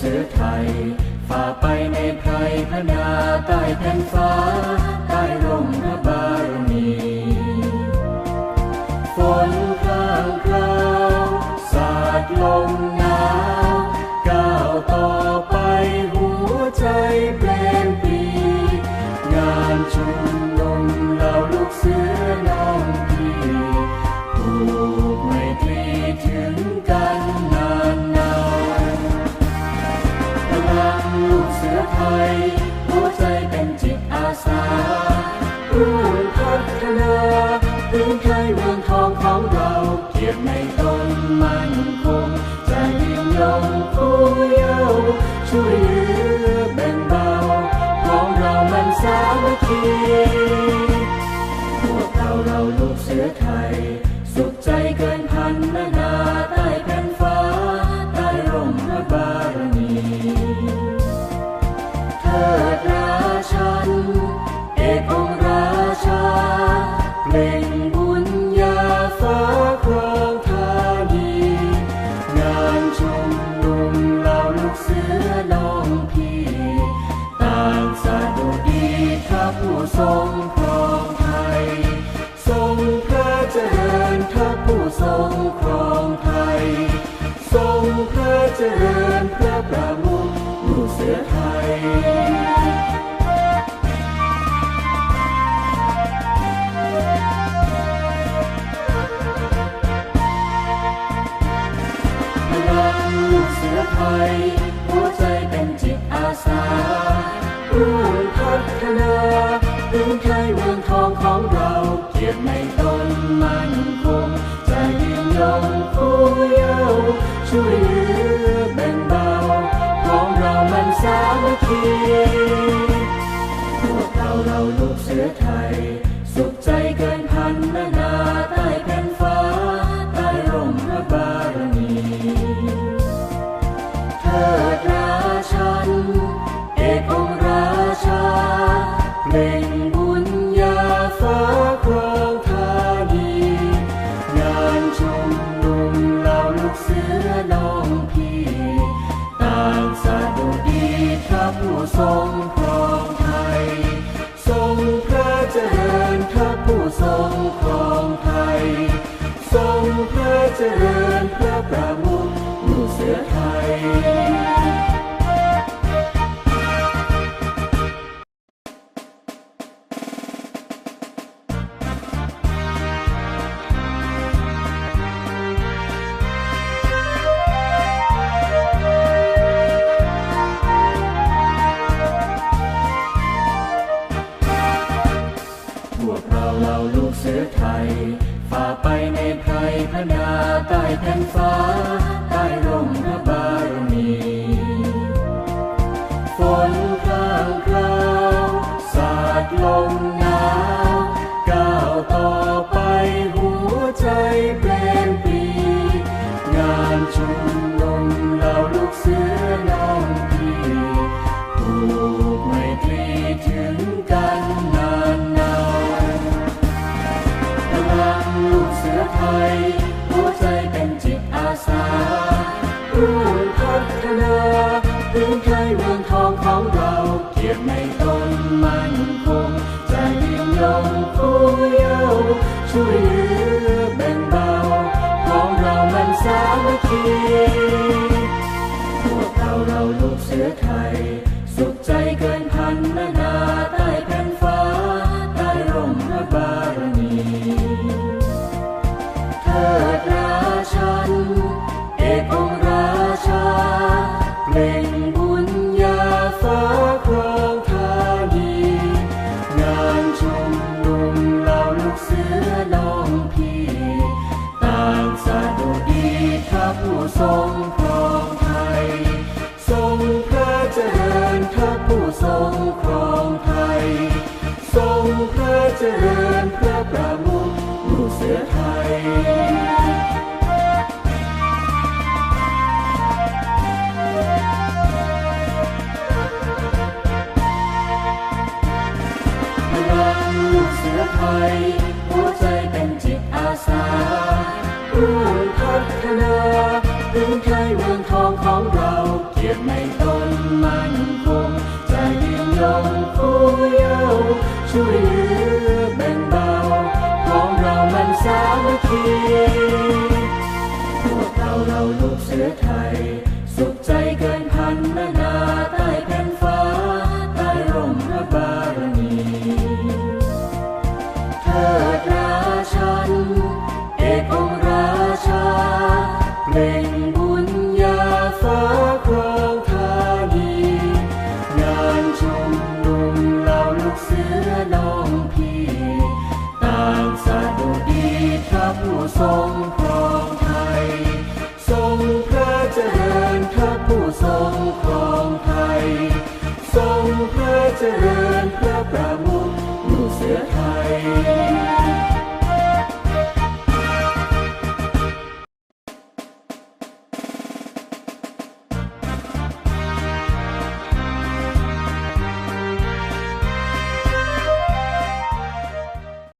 เสือไทย ฝ่าไปในไพรพนาใต้แผ่นฟ้า ใต้ร่มพระบารมีฝนพรางพราวสาดลมหนาวก้าวต่อไปหัวใจเปลี่ยนปีงานชุม อไทย หัวใจเป็นจิตอาสาร่วมพัฒนาพื้นไทยเมืองทองของเรา เกียรติในตนมั่นคงจะยืนยงผู้เยาว์ช่วย อไทยพลังเสือไทยหัวใจเป็นจิตอาสาร่วมพัฒนาพื้นไทยเมืองทองของเราเกียรติในตนมั่นคงจะยืนยงผู้เยาวช่วย เกินพันานาใต้แผ่นฟ้าใต้ร่มพระบารมีเถิดราชัน เอกองราชาเปล่งบุญญาฟ้าครองธานีงานชุมนุมเราลูกเสือน้องพี่ ต่างสาดุดีพระผู้ทรง ลู เราเราลูกเสือไทย ฝ่าไปในไพรพนาใต้แผ่นฟ้า ใต้ร่มพระบา นเคยเมืองทองของเราเกียรติในตนมั่นคงใจะยืนยงผู้เยาว์ช่วย ทรงครองไทย ทรงพระเจริญพระประมุขลูกเสือไทย พลังลูกเสือไทย หัวใจเป็นจิตอาสาร่วมพัฒนาพื้นไทยเมืองทองของเรา เกียรติในตนมัน จงคู่เยาวช่วยเหลือแบ่งเบาของเรามันสามัคคีพวกเราเราลูกเสือไทย ทรงครองไทย ทรงพระเจริญพระผู้ทรงครองไทย ทรงพระเจริญ